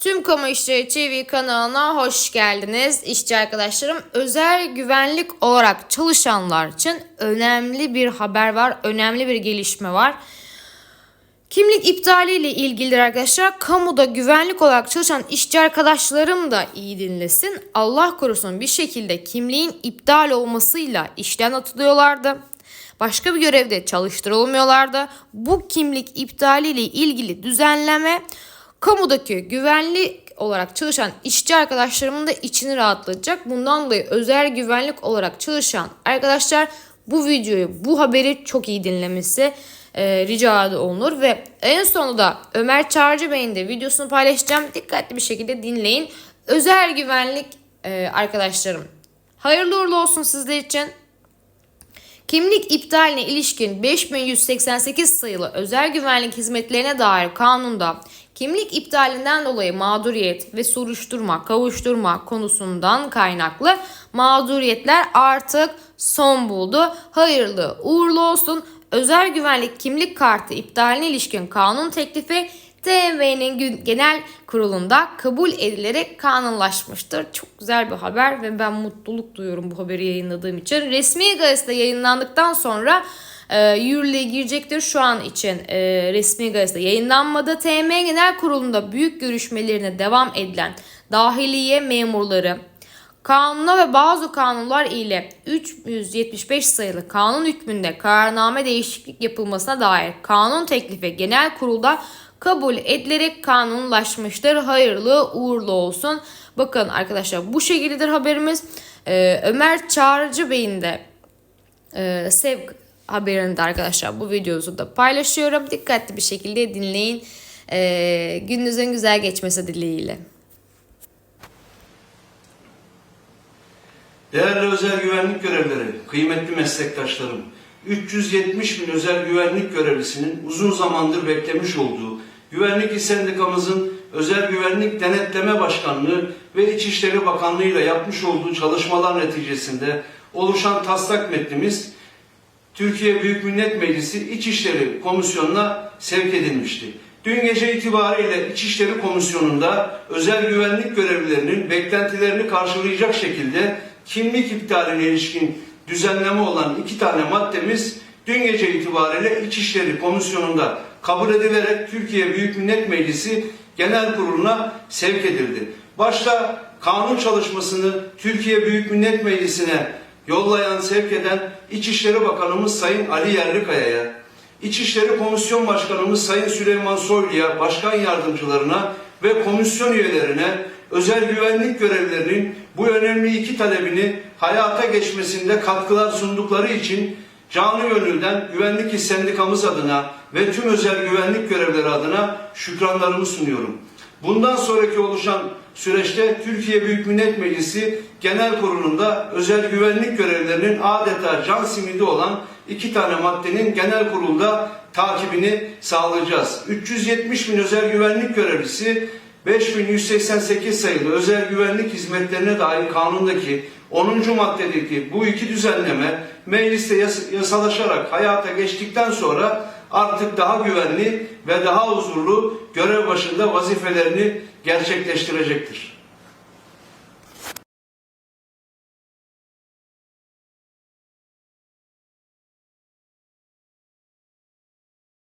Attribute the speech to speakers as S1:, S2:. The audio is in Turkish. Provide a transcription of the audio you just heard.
S1: Tüm Kamu İşleri TV kanalına hoş geldiniz. İşçi arkadaşlarım özel güvenlik olarak çalışanlar için önemli bir haber var. Önemli bir gelişme var. Kimlik iptali ile ilgilidir arkadaşlar. Kamuda güvenlik olarak çalışan işçi arkadaşlarım da iyi dinlesin. Allah korusun bir şekilde kimliğin iptal olmasıyla işten atılıyorlardı. Başka bir görevde çalıştırılmıyorlardı. Bu kimlik iptali ile ilgili düzenleme kamudaki güvenlik olarak çalışan işçi arkadaşlarımın da içini rahatlatacak. Bundan dolayı özel güvenlik olarak çalışan arkadaşlar bu videoyu, bu haberi çok iyi dinlemesi e, rica olunur ve en sonunda Ömer Çağrıcı Bey'in de videosunu paylaşacağım. Dikkatli bir şekilde dinleyin. Özel güvenlik e, arkadaşlarım. Hayırlı uğurlu olsun sizler için. Kimlik iptaline ilişkin 5188 sayılı özel güvenlik hizmetlerine dair kanunda kimlik iptalinden dolayı mağduriyet ve soruşturma, kavuşturma konusundan kaynaklı mağduriyetler artık son buldu. Hayırlı uğurlu olsun. Özel güvenlik kimlik kartı iptaline ilişkin kanun teklifi TM'nin genel kurulunda kabul edilerek kanunlaşmıştır. Çok güzel bir haber ve ben mutluluk duyuyorum bu haberi yayınladığım için. Resmi gazetede yayınlandıktan sonra e, yürürlüğe girecektir. Şu an için e, resmi gazetede yayınlanmadı. TM Genel Kurulu'nda büyük görüşmelerine devam edilen dahiliye memurları, Kanuna ve bazı kanunlar ile 375 sayılı kanun hükmünde kararname değişiklik yapılmasına dair kanun teklifi genel kurulda kabul edilerek kanunlaşmıştır. Hayırlı uğurlu olsun. Bakın arkadaşlar bu şekildedir haberimiz. Ee, Ömer Çağrıcı Bey'in de e, sevk haberini de arkadaşlar bu videomuzu da paylaşıyorum. Dikkatli bir şekilde dinleyin. Ee, gününüzün güzel geçmesi dileğiyle.
S2: Değerli özel güvenlik görevlileri, kıymetli meslektaşlarım, 370 bin özel güvenlik görevlisinin uzun zamandır beklemiş olduğu Güvenlik İş Sendikamızın Özel Güvenlik Denetleme Başkanlığı ve İçişleri Bakanlığı ile yapmış olduğu çalışmalar neticesinde oluşan taslak metnimiz Türkiye Büyük Millet Meclisi İçişleri Komisyonu'na sevk edilmişti. Dün gece itibariyle İçişleri Komisyonu'nda özel güvenlik görevlilerinin beklentilerini karşılayacak şekilde kimlik iptaline ilişkin düzenleme olan iki tane maddemiz dün gece itibariyle İçişleri Komisyonu'nda kabul edilerek Türkiye Büyük Millet Meclisi Genel Kurulu'na sevk edildi. Başta kanun çalışmasını Türkiye Büyük Millet Meclisi'ne yollayan, sevk eden İçişleri Bakanımız Sayın Ali Yerlikaya'ya, İçişleri Komisyon Başkanımız Sayın Süleyman Soylu'ya, başkan yardımcılarına ve komisyon üyelerine özel güvenlik görevlilerinin bu önemli iki talebini hayata geçmesinde katkılar sundukları için canı gönülden Güvenlik Sendikamız adına ve tüm özel güvenlik görevleri adına şükranlarımı sunuyorum. Bundan sonraki oluşan süreçte Türkiye Büyük Millet Meclisi Genel Kurulu'nda özel güvenlik görevlilerinin adeta can simidi olan iki tane maddenin genel kurulda takibini sağlayacağız. 370 bin özel güvenlik görevlisi 5188 sayılı özel güvenlik hizmetlerine dair kanundaki 10. maddedeki bu iki düzenleme mecliste yas- yasalaşarak hayata geçtikten sonra artık daha güvenli ve daha huzurlu görev başında vazifelerini gerçekleştirecektir.